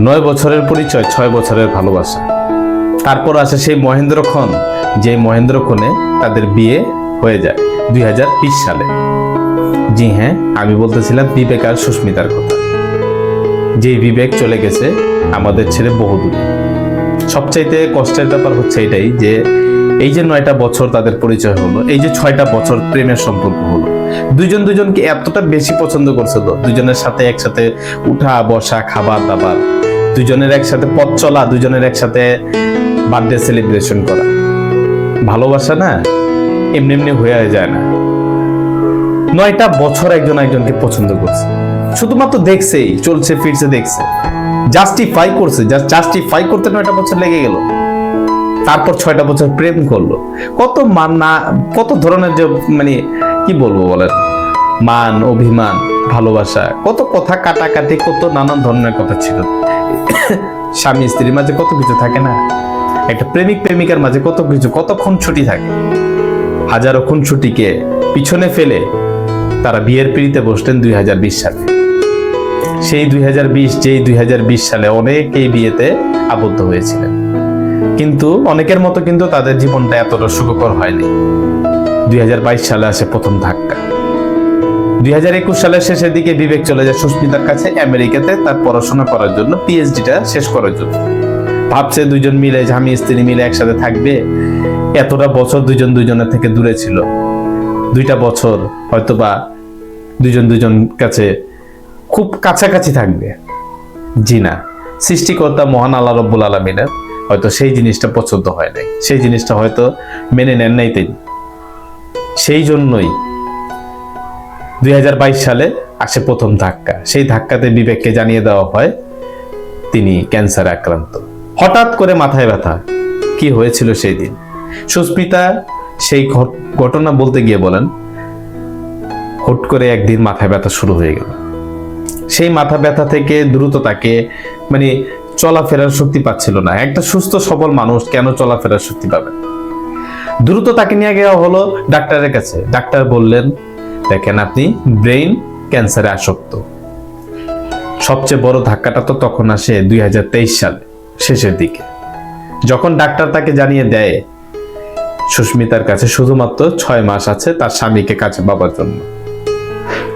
নয় বছরের পরিচয়, ছয় বছরের ভালোবাসা। তারপর আসে সেই মহেন্দ্রক্ষণ যে মহেন্দ্রক্ষণে তাদের বিয়ে হয়ে যায় দুই সালে। জি হ্যাঁ আমি বলতেছিলাম বিবেক আর সুস্মিতার কথা। যে বিবেক চলে গেছে, আমাদের ছেড়ে বহুদূরে। সবচাইতে কষ্টের ব্যাপার হচ্ছে এটাই যে, এই যে নয়টা বছর তাদের পরিচয় হলো, এই যে ছয়টা বছর প্রেমের সম্পর্ক হলো দুজন দুজনকে এতটা বেশি পছন্দ করছিল দুজনের সাথে একসাথে উঠা বসা খাবার দাবার দুজনের একসাথে পথ চলা, দুজনের একসাথে বার্থডে সেলিব্রেশন করা। ভালোবাসা না এমনি এমনি হয়ে যায় না। নয়টা বছর একজন একজনকে পছন্দ করছে। শুধুমাত্র দেখছেই চলছে, ফিরছে, দেখছে। জাস্টিফাই করছে জাস্টিফাই করতে নয়টা বছর লেগে গেল। তারপর ছয়টা বছর প্রেম করল। কত মান না কত ধরনের যে মানে কি বলব বলেন? মান, অভিমান, ভালোবাসা, কত কথা কাটাকাটি, কত নানান ধরনের কথা ছিল। স্বামী স্ত্রীর মাঝে কত কিছু থাকে না? একটা প্রেমিক প্রেমিকার মাঝে কত কিছু কতক্ষণ ছুটি থাকে। হাজারো খুন ছুটিকে পিছনে ফেলে তারা বিয়ের পিড়িতে বসলেন দুই হাজার বিশ সালে। সেই দুই হাজার বিশ, যেই দুই হাজার বিশ সালে অনেকেই বিয়েতে আবদ্ধ হয়েছিলেন। কিন্তু অনেকের মতো কিন্তু তাদের জীবনটা এতটা সুখকর হয়নি। দুই হাজার বাইশ সালে আসে প্রথম ধাক্কা। দুই হাজার একুশ সালের শেষের দিকে বিবেক চলে যায় সুস্মিতার কাছে আমেরিকাতে তার পড়াশোনা করার জন্য পিএইচডিটা শেষ করার জন্য। ভাবছে দুজন মিলে, স্বামী স্ত্রী মিলে একসাথে থাকবে। এতটা বছর দুজন দুজনের থেকে দূরে ছিল। দুইটা বছর হয়তোবা দুজন দুজন কাছে খুব কাছাকাছি থাকবে। জি না, সৃষ্টিকর্তা মহান আল্লাহ রব্বুল আলমিনের হয়তো সেই জিনিসটা পছন্দ হয় নাই। সেই জিনিসটা হয়তো মেনে নেন নাই তিনি। সেই জন্যই দুই হাজার বাইশ সালে আসে প্রথম ধাক্কা। সেই ধাক্কাতে বিবেককে জানিয়ে দেওয়া হয়, তিনি ক্যান্সারে আক্রান্ত। হঠাৎ করে মাথায় ব্যথা। কি হয়েছিল সেই দিন? সুস্মিতা সেই ঘটনা বলতে গিয়ে বলেন, হুট করে একদিন মাথায় ব্যথা শুরু হয়ে গেল। সেই মাথা ব্যথা থেকে দ্রুত তাকে মানে চলাফেরার শক্তি পাচ্ছিল না। একটা সুস্থ, সবল মানুষ কেন চলাফেরার শক্তি পাবে দ্রুত তাকে নিয়ে গেওয়া হলো ডাক্তারের কাছে। ডাক্তার বললেন দেখেন আপনি, ব্রেইন ক্যান্সারে আসক্ত। সবচেয়ে বড় ধাক্কাটা তো তখন আসে দুই সালে, শেষের দিকে। যখন ডাক্তার তাকে জানিয়ে দেয়, সুস্মিতার কাছে শুধুমাত্র ছয় মাস আছে তার স্বামীকে কাছে পাবার জন্য।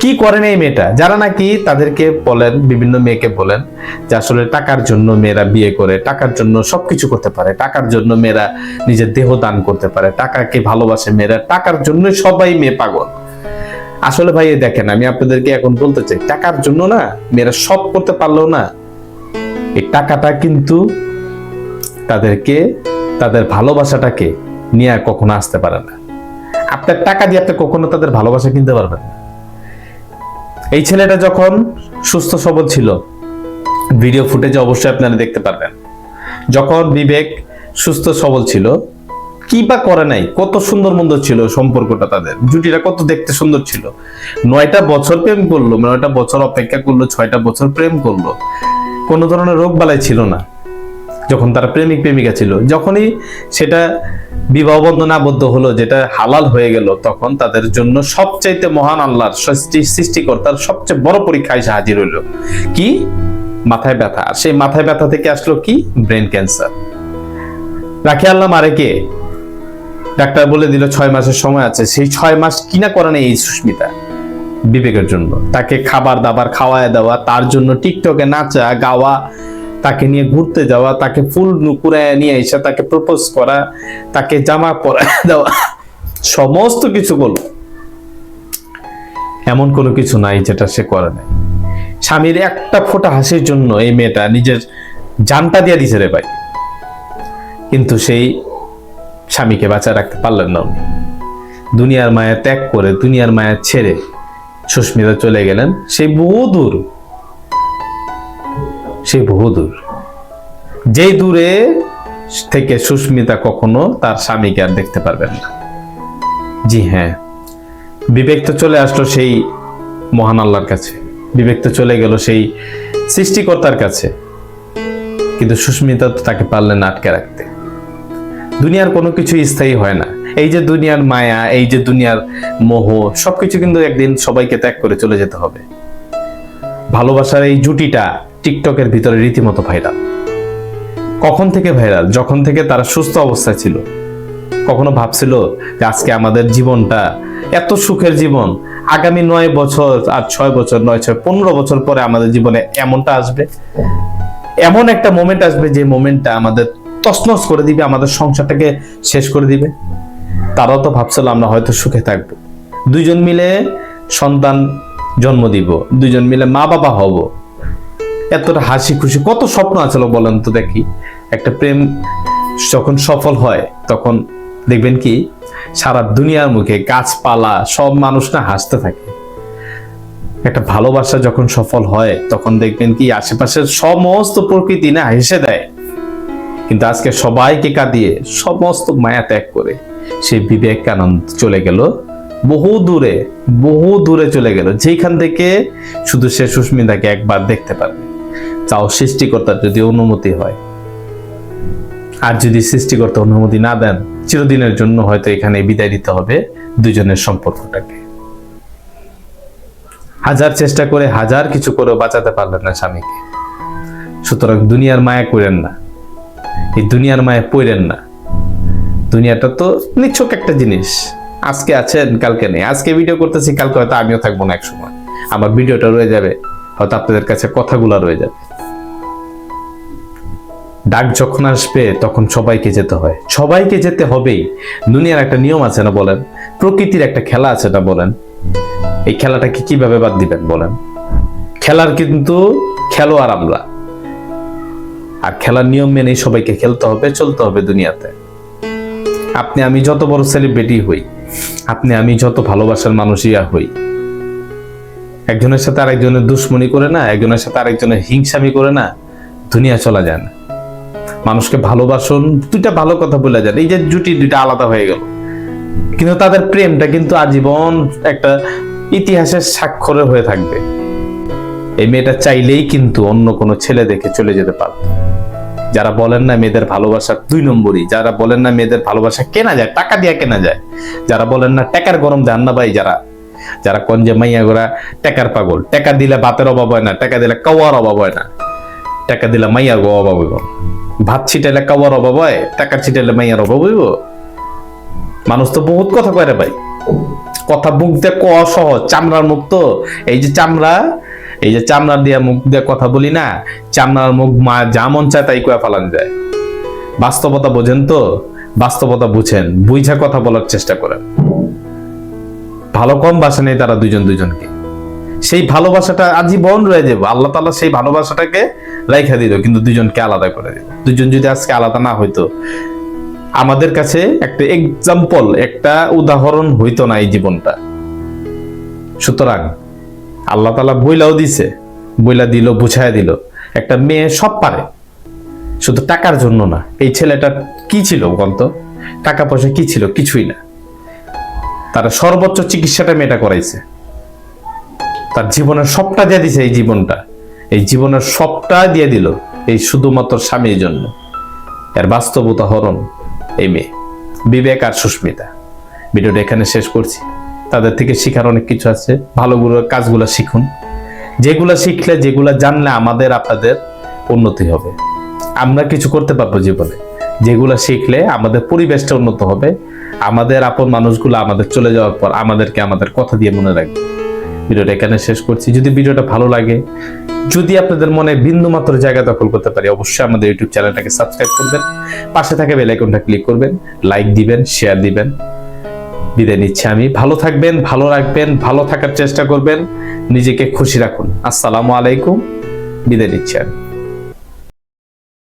কি করেন এই মেয়েটা? যারা নাকি তাদেরকে বলেন, বিভিন্ন মেয়েকে বলেন, যে আসলে টাকার জন্য মেয়েরা বিয়ে করে, টাকার জন্য সবকিছু করতে পারে, টাকার জন্য মেয়েরা নিজের দেহ দান করতে পারে, টাকাকে ভালোবাসে মেয়েরা, টাকার জন্য সবাই মেয়ে পাগল। আসলে ভাই, দেখেন, আমি আপনাদেরকে এখন বলতে চাই, টাকার জন্য না মেয়েরা সব করতে পারলেও না, এই টাকাটা কিন্তু তাদেরকে, তাদের ভালোবাসাটাকে নিয়ে আর কখনো আসতে পারে না। আপনার টাকা দিয়ে আপনি কখনো তাদের ভালোবাসা কিনতে পারবেন না। এই ছেলেটা যখন সুস্থ সবল ছিল ভিডিও ফুটেজে অবশ্যই আপনারা দেখতে পারবেন। যখন বিবেক সুস্থ সবল ছিল কি বা করে নাই? কত সুন্দর মন্দ ছিল সম্পর্কটা তাদের। জুটিটা কত দেখতে সুন্দর ছিল। নয়টা বছর প্রেম করল, নয়টা বছর অপেক্ষা করল, ছয়টা বছর প্রেম করল। কোনো ধরনের রোগ বালাই ছিল না। যখন তারা প্রেমিক প্রেমিকা ছিল, যখনই সেটা বিবাহ বন্ধনে আবদ্ধ হলো, যেটা হালাল হয়ে গেল, তখন তাদের জন্য সবচাইতে মহান আল্লাহর সৃষ্টি, সৃষ্টিকর্তার সবচেয়ে বড় পরীক্ষা এসে হাজির হইল। কি? মাথায় ব্যথা। আর সেই মাথায় ব্যথা থেকে আসলো কি? Brain cancer. রাখি আল্লাহ মারে কে? ডাক্তার বলে দিল ছয় মাসের সময় আছে। সেই ছয় মাস কিনা করে নেই এই সুস্মিতা? বিবেকের জন্য। তাকে খাবার দাবার খাওয়ায় দেওয়া, তার জন্য টিকটকে নাচা, গাওয়া, তাকে নিয়ে ঘুরতে যাওয়া, তাকে ফুল নুকুরায় নিয়ে এসে তাকে প্রপোজ করা, তাকে জামা পরা দেওয়া, সমস্ত কিছু করল। এমন কোনো কিছু নাই যেটা সে করে নাই। স্বামীর একটা ফোঁটা হাসির জন্য এই মেয়েটা নিজের জানটা দিয়ে দিছে রে ভাই। কিন্তু সেই স্বামীকে বাঁচা রাখতে পারলেন না। উনি দুনিয়ার মায়া ত্যাগ করে দুনিয়ার মায়া ছেড়ে সুস্মিতা চলে গেলেন। সেই বহু দূর। সেই বহু দূর। যেই দূরে থেকে সুস্মিতা কখনো তার স্বামীকে আর দেখতে পারবেন না। জি হ্যাঁ বিবেক তো চলে আসলো সেই মহান আল্লাহর কাছে। বিবেক তো চলে গেল সেই সৃষ্টিকর্তার কাছে। কিন্তু সুস্মিতা তো তাকে পারলেন আটকে রাখতে। দুনিয়ার কোনো কিছু স্থায়ী হয় না। এই যে দুনিয়ার মায়া, এই যে দুনিয়ার মোহ, সবকিছু কিন্তু একদিন সবাইকে ত্যাগ করে চলে যেতে হবে। ভালোবাসার এই জুটিটা টিকটকের ভিতরে রীতিমতো ভাইরাল। কখন থেকে ভাইরাল? যখন থেকে তারা সুস্থ অবস্থায় ছিল। কখনো ভাবছিল যে আজকে আমাদের জীবনটা এত সুখের জীবন, আগামী নয় বছর আর ছয় বছর, নয় ছয়, পনেরো বছর পরে আমাদের জীবনে এমনটা আসবে। এমন একটা মোমেন্ট আসবে যে মোমেন্টটা আমাদের তছনছ করে দিবে, আমাদের সংসারটাকে শেষ করে দিবে। তারাও তো ভাবছিল আমরা হয়তো সুখে থাকব। দুইজন মিলে সন্তান জন্ম দিব, দুইজন মিলে মা বাবা হব। এতটা হাসি খুশি, কত স্বপ্ন আছিল বলেন তো দেখি। একটা প্রেম যখন সফল হয়, তখন দেখবেন কি, সারা দুনিয়ার মুখে গাছপালা, সব মানুষ না হাসতে থাকে। একটা ভালোবাসা যখন সফল হয়, তখন দেখবেন কি, আশেপাশের সমস্ত প্রকৃতি না হেসে দেয়। কিন্তু আজকে সবাইকে কাঁদিয়ে সমস্ত মায়া ত্যাগ করে সে বিবেকানন্দ চলে গেল। বহু দূরে বহু দূরে চলে গেল। যেখান থেকে শুধু সে সুস্মিতাকে একবার দেখতে পারবে। চাও সৃষ্টিকর্তার যদি অনুমতি হয়। আর যদি সৃষ্টিকর্তা অনুমতি না দেন, চিরদিনের জন্য হয়তো এখানে বিদায় দিতে হবে দুজনের সম্পর্কটাকে। হাজার চেষ্টা করে হাজার কিছু করে বাঁচাতে পারলেন না স্বামীকে। সুতরাং দুনিয়ার মায়া করেন না। এই দুনিয়ার মায়ে পড়েন না। দুনিয়াটা তো নিচ্ছক একটা জিনিস। আজকে আছেন, কালকে নেই। আজকে ভিডিও করতেছি, কালকে হয়তো আমিও থাকব না এক সময় আমার ভিডিওটা রয়ে যাবে, হয়তো আপনাদের কাছে কথাগুলো রয়ে যাবে। ডাক যখন আসবে, তখন সবাইকে যেতে হয়। সবাইকে যেতে হবেই। দুনিয়ার একটা নিয়ম আছে না বলেন? প্রকৃতির একটা খেলা আছে না বলেন? এই খেলাটাকে কীভাবে বাদ দিবেন বলেন? খেলার কিন্তু খেলোয়াড় আমরা। আর খেলার নিয়ম মেনেই সবাইকে খেলতে হবে, চলতে হবে দুনিয়াতে। আপনি, আমি যত বড় সেলিব্রিটি হই, আপনি, আমি যত ভালোবাসার মানুষই হই, একজনের সাথে আরেকজনের দুশ্মনী করে না, একজনের সাথে আরেকজনের হিংসামি করে না, দুনিয়া চলা যায় না। মানুষকে ভালোবাসুন, দুইটা ভালো কথা বলে যান, এই যে জুটি দুইটা আলাদা হয়ে গেল। কিন্তু তাদের প্রেমটা কিন্তু আজীবন একটা ইতিহাসের স্বাক্ষরে হয়ে থাকবে। এই মেয়েটা চাইলেই কিন্তু অন্য কোনো ছেলে দেখে চলে যেতে পারত। যারা বলেন না মেয়েদের ভালোবাসা দুই নম্বরই, যারা বলেন না মেয়েদের ভালোবাসা কেনা যায়, টাকা দিয়ে কেনা যায়। যারা বলেন না টাকার গরম দেন না ভাই যারা। যারা কোন যে মাইয়া গোরা টাকার পাগল, টাকা দিলে ভাতের অভাব হয় না, টাকা দিলে কাওয়ার অভাব হয় না। টাকা দিলে মাইয়ার গো অভাব হইব। ভাত ছিটাইলে কাওয়ার অভাব হয়, টাকা ছিটাইলে মাইয়ার অভাব হইব। মানুষ তো বহুত কথা কয় রে ভাই। কথা দিয়ে ক সহজ, চামড়ার মুখ তো এই যে চামড়া এই যে চামড়া দিয়ে মুখ দিয়ে কথা বলি না, চামড়ার মুখ মা যা মন চায় তাই কয়ে ফালান যায়। বাস্তবতা বোঝেন তো, বাস্তবতা বুঝেন, বুঝা কথা বলার চেষ্টা করেন। ভালো কম বাসা নেই তারা দুজন দুজনকে সেই ভালোবাসাটা আজীবন রয়ে যাবে, আল্লাহ তাআলা সেই ভালোবাসাটাকে রাইখা দিল কিন্তু দুজনকে আলাদা করে দিল দুজন যদি আজকে আলাদা না হইতো, আমাদের কাছে একটা এক্সাম্পল একটা উদাহরণ হইতো না এই জীবনটা। সুতরাং আল্লাহ তালা বইলাও দিছে, বইলা দিল বুঝায় দিল। একটা মেয়ে সব পারে, শুধু টাকার জন্য না। এই ছেলেটা কি ছিল বলতো? টাকা পয়সা কি ছিল? কিছুই না। তারা সর্বোচ্চ চিকিৎসাটা মেয়েটা করাইছে। তার জীবনের সবটা দিয়ে দিছে এই জীবনটা। এই জীবনের সবটা দিয়ে দিল এই শুধুমাত্র স্বামীর জন্য। এর বাস্তব উদাহরণ এই মেয়ে। বিবেক আর সুস্মিতা। ভিডিওটা এখানে শেষ করছি। তাদের থেকে শেখার অনেক কিছু আছে। ভালোগুলো কাজগুলো শিখুন। যেগুলো শিখলে, যেগুলো জানলে আমাদের, আপনাদের উন্নতি হবে। আমরা কিছু করতে পারব জীবনে। যেগুলো শিখলে আমাদের পরিবেশটা উন্নত হবে। আমাদের আপন মানুষগুলো আমাদের চলে যাওয়ার পর আমাদেরকে আমাদের কথা দিয়ে মনে রাখবে। ভিডিওটা এখানে শেষ করছি। যদি ভিডিওটা ভালো লাগে, যদি আপনাদের মনে বিন্দু মাত্র জায়গা দখল করতে পারি, অবশ্যই আমাদের ইউটিউব চ্যানেলটাকে সাবস্ক্রাইব করবেন। পাশে থাকা বেল আইকনটা ক্লিক করবেন, লাইক দিবেন, শেয়ার দিবেন। বিদায় নিচ্ছি আমি। ভালো থাকবেন, ভালো রাখবেন, ভালো থাকার চেষ্টা করবেন। নিজেকে খুশি রাখুন। আসসালামু আলাইকুম। বিদায় নিচ্ছি আমি।